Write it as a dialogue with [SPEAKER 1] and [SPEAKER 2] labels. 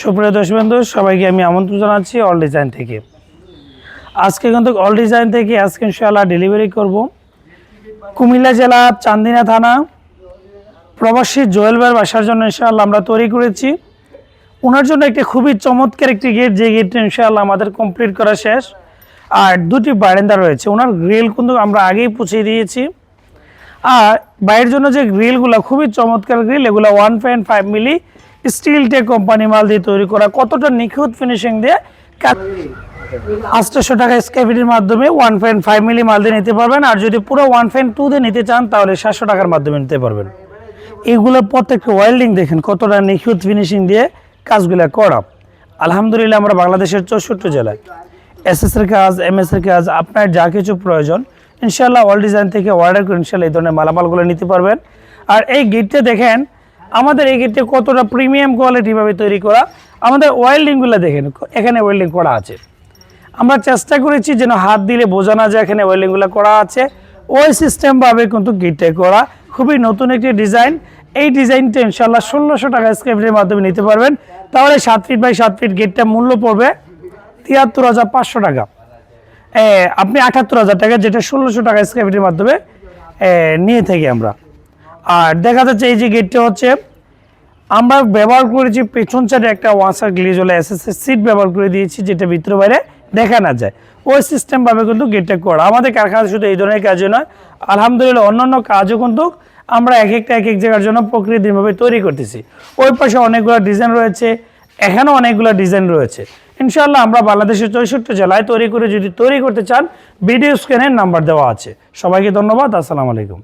[SPEAKER 1] সুপ্রিয় দর্শকবন্ধু সবাইকে আমি আমন্ত্রণ জানাচ্ছি অল ডিজাইন থেকে। আজকে কিন্তু অল ডিজাইন থেকে আজকে ইনশাআল্লাহ ডেলিভারি করব। কুমিল্লা জেলা চান্দিনা থানা। প্রবাসী জোয়েল বাসার জন্য ইনশাআল্লাহ আমরা তৈরি করেছি। ওনার জন্য একটি খুবই চমৎকার একটি গেট যে গেটটা ইনশাআল্লাহ আমাদের কমপ্লিট করা শেষ। আর দুটি বারান্দা রয়েছে। ওনার গ্রিল কিন্তু আমরা আগেই পুছিয়ে দিয়েছি। আর বাইরের জন্য যে গ্রিলগুলো খুবই চমৎকার গ্রিল এগুলো one point five milli steel tech company মাল দিয়ে তৈরি করা, কতটা নিখুঁত ফিনিশিং দিয়ে আটশোশো টাকা স্ক্যাভিটির মাধ্যমে ওয়ান পয়েন্ট ফাইভ মিলি মাল দিয়ে নিতে পারবেন, আর যদি পুরো ওয়ান পয়েন্ট টু দিয়ে নিতে চান, তাহলে সাতশো টাকার মাধ্যমে নিতে পারবেন। এগুলোর প্রত্যেকটা ওয়েল্ডিং দেখেন, কতটা নিখুঁত ফিনিশিং দিয়ে কাজগুলো করা। আলহামদুলিল্লাহ, আমরা বাংলাদেশের চৌষট্টি জেলায়। এসএস এর কাজ এম এর কাজ, আপনার যা কিছু প্রয়োজন ইনশাল্লাহ অল ডিজাইন থেকে অর্ডার করে ইনশাল্লাহ এই ধরনের মালামালগুলো নিতে পারবেন। আর এই গিটটা দেখেন আমাদের এই গিটটা কতটা প্রিমিয়াম কোয়ালিটিভাবে তৈরি করা, আমাদের ওয়েল্ডিংগুলো দেখেন, এখানে ওয়েল্ডিং করা আছে। আমরা চেষ্টা করেছি যেন হাত দিলে বোঝা না যায় এখানে ওয়েল্ডিংগুলো করা আছে। ওই সিস্টেমভাবে কিন্তু গিটটা করা। খুবই নতুন একটি ডিজাইন এই ডিজাইনটা ইনশাল্লাহ ষোলোশো টাকা স্ক্রিপ্টের মাধ্যমে নিতে পারবেন। তাহলে সাত ফিট বাই সাত ফিট গেটটা মূল্য পড়বে তিয়াত্তর হাজার পাঁচশো টাকা। আপনি আটাত্তর হাজার টাকা যেটা ষোলোশো টাকা স্ক্রিপ্টের মাধ্যমে নিয়ে থাকি আমরা। আর দেখা যাচ্ছে এই যে গেটটা হচ্ছে আমরা ব্যবহার করেছি, পেছন সাইডে একটা ওয়াসার গ্লেজ হলে এসএসএস সিট ব্যবহার করে দিয়েছি, যেটা ভিতরে বাইরে দেখা না যায়। ওই সিস্টেমভাবে কিন্তু গেটটা করা। আমাদের কারখানা শুধু এই ধরনের কাজে নয়, আলহামদুলিল্লাহ অন্যান্য কাজও কিন্তু আমরা এক একটা, এক এক জায়গার জন্য প্রকৃতিভাবে তৈরি করতেছি। ওই পাশে অনেকগুলো ডিজাইন রয়েছে, এখানেও অনেকগুলো ডিজাইন রয়েছে। ইনশাল্লাহ আমরা বাংলাদেশের চৌষট্টি জেলায় তৈরি করে যদি তৈরি করতে চান ভিডিও স্ক্যানের নাম্বার দেওয়া আছে। সবাইকে ধন্যবাদ, আসসালামু আলাইকুম।